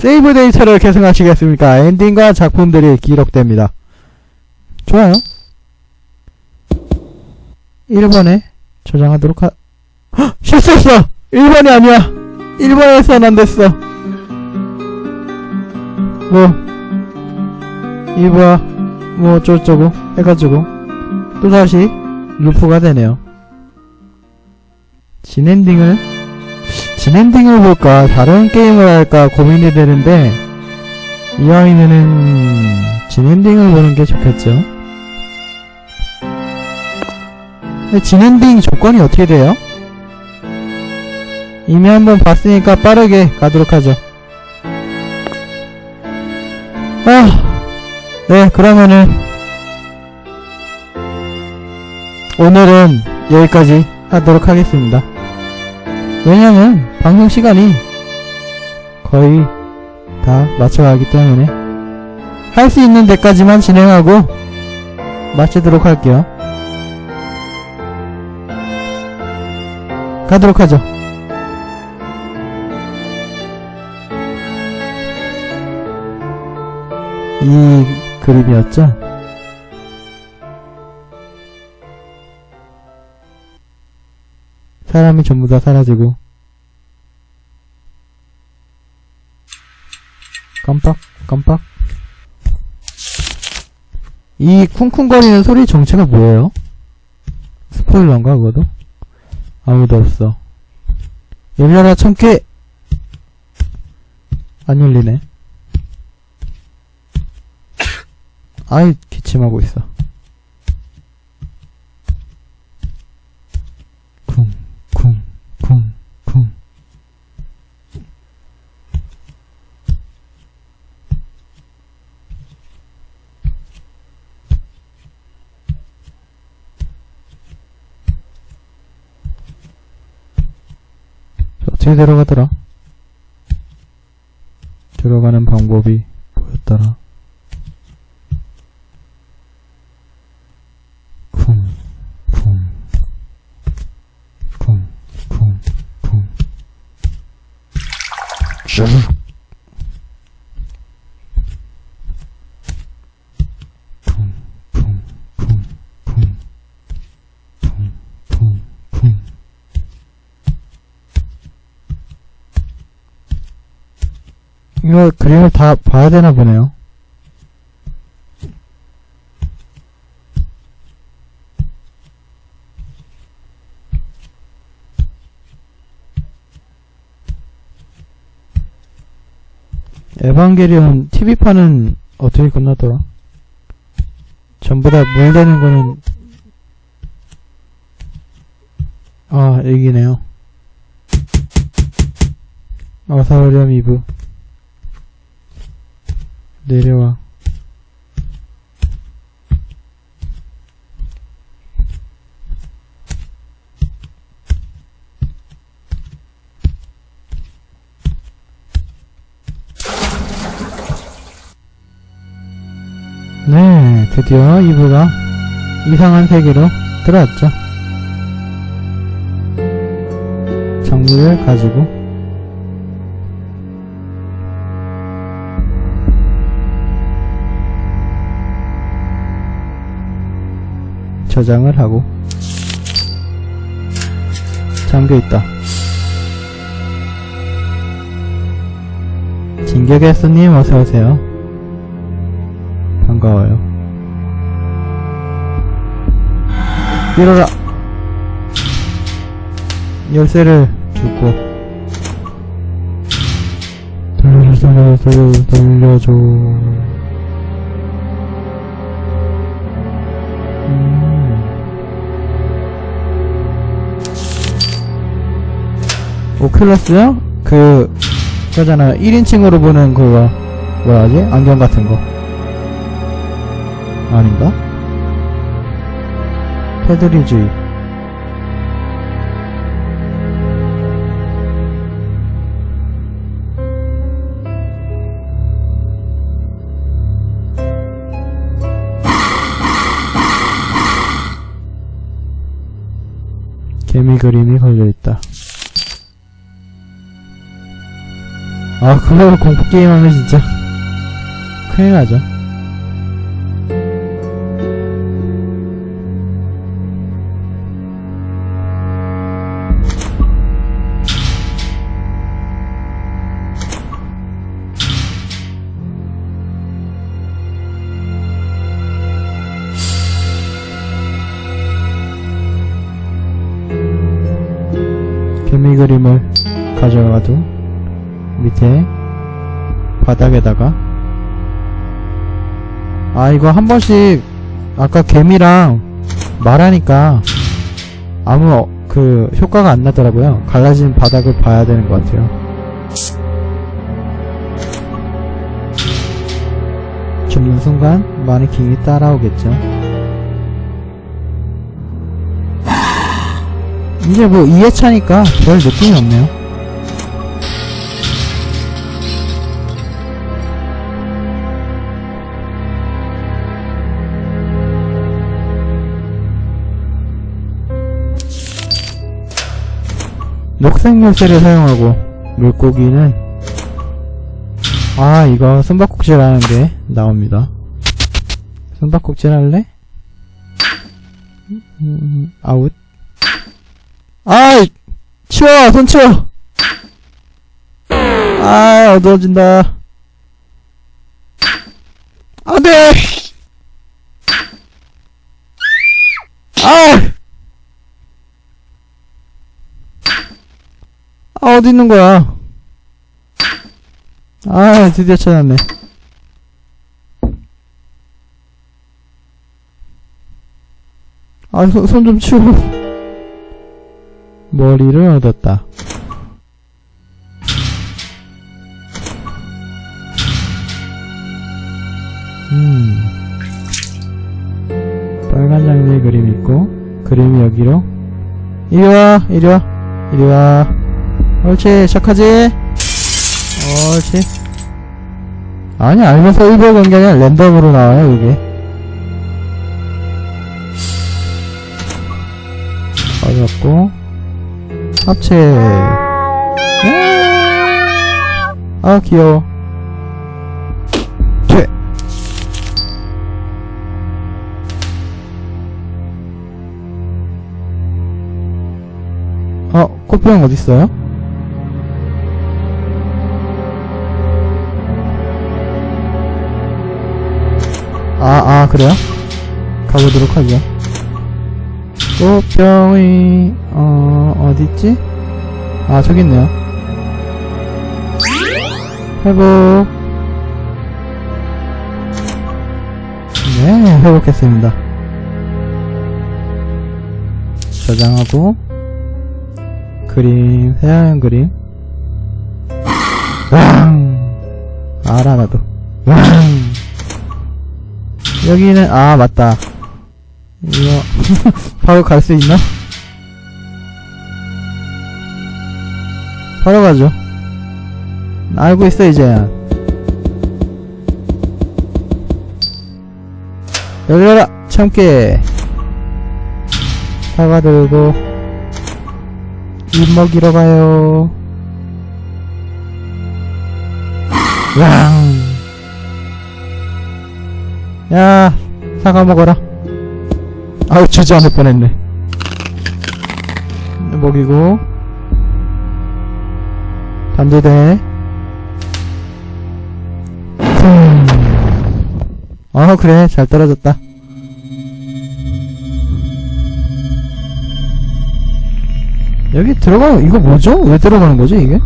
세이브 데이터를 계승하시겠습니까? 엔딩과 작품들이 기록됩니다. 좋아요. 1번에 저장하도록 하, 헉! 실수했어! 1번이 아니야! 1번에선 안 됐어. 뭐, 이거야, 뭐 어쩌고저쩌고 해가지고, 또다시 루프가 되네요. 진엔딩을, 진엔딩을 볼까, 다른 게임을 할까 고민이 되는데, 이왕이면은, 진엔딩을 보는 게 좋겠죠? 근데 진엔딩 조건이 어떻게 돼요? 이미 한번 봤으니까 빠르게 가도록 하죠. 아, 네, 그러면은, 오늘은 여기까지 하도록 하겠습니다. 왜냐면, 방송 시간이 거의 다 맞춰가기 때문에, 할 수 있는 데까지만 진행하고, 마치도록 할게요. 가도록 하죠. 이 그림이었죠? 사람이 전부 다 사라지고. 깜빡 깜빡. 이 쿵쿵거리는 소리 정체가 뭐예요? 스포일러인가 그거도? 아무도 없어. 열려라 참깨 안 열리네. 아이 기침하고 있어 어떻게 들어가더라? 들어가는 방법이 뭐였더라? 이거 그림을 다 봐야 되나 보네요. 에반게리온 TV판은 어떻게 끝나더라? 전부 다 물되는 거는 아 여기네요 어서오렴 이브 내려와 네, 드디어 이브가 이상한 세계로 들어왔죠. 장비를 가지고 저장을 하고 잠겨있다. 진격의 손님 어서오세요. 반가워요. 이러라! 열쇠를 주고 돌려줘 돌려줘 돌려줘 오큘러스요? 그 그거잖아요 1인칭으로 보는 그거 뭐라 하지? 안경 같은 거 아닌가? 테드리주의 개미 그림이 걸려있다 아, 그거 공포 게임 하면 진짜 큰일 나죠. 개미 그림을 가져가도 밑에 바닥에다가. 아 이거 한 번씩 아까 개미랑 말하니까 아무 어- 그 효과가 안 나더라고요. 갈라진 바닥을 봐야 되는 것 같아요. 줍는 순간 마네킹이 따라오겠죠. 이제 뭐 2회차니까 별 느낌이 없네요 녹색 열쇠를 사용하고 물고기는 아 이거 숨바꼭질 하는 게 나옵니다. 숨바꼭질 할래? 음, 아웃. 아이! 치워! 손 치워! 아 어두워진다. 안돼! 아 아, 어디 있는 거야? 아, 드디어 찾았네. 아, 손, 손 좀 치워. 머리를 얻었다. 음. 빨간 장미의 그림 있고, 그림이 여기로. 이리 와, 이리 와, 이리 와. 옳지, 시작하지. 옳지. 아니, 알면서 일부러 건게 아니라 랜덤으로 나와요, 이게. 어렵고, 합체. 야! 아, 귀여워. 퇴. 어, 꽃병 어딨어요? 아, 아, 그래요? 가보도록 하죠. 꽃병이, 어, 어딨지? 아, 저기 있네요. 회복. 네, 회복했습니다. 저장하고, 그림, 새하얀 그림. 왕! 알아, 나도. 왕! 여기는 아 맞다. 이거 바로 갈 수 있나? 바로 가죠. 알고 있어 이제. 열려라 참깨. 사과 들고 입 먹이러 가요. 왕 야, 사과 먹어라. 아우, 주지 않을 뻔했네. 먹이고. 단대대. 쿵. 어, 그래. 잘 떨어졌다. 여기 들어가, 이거 뭐죠? 왜 들어가는 거지, 이게?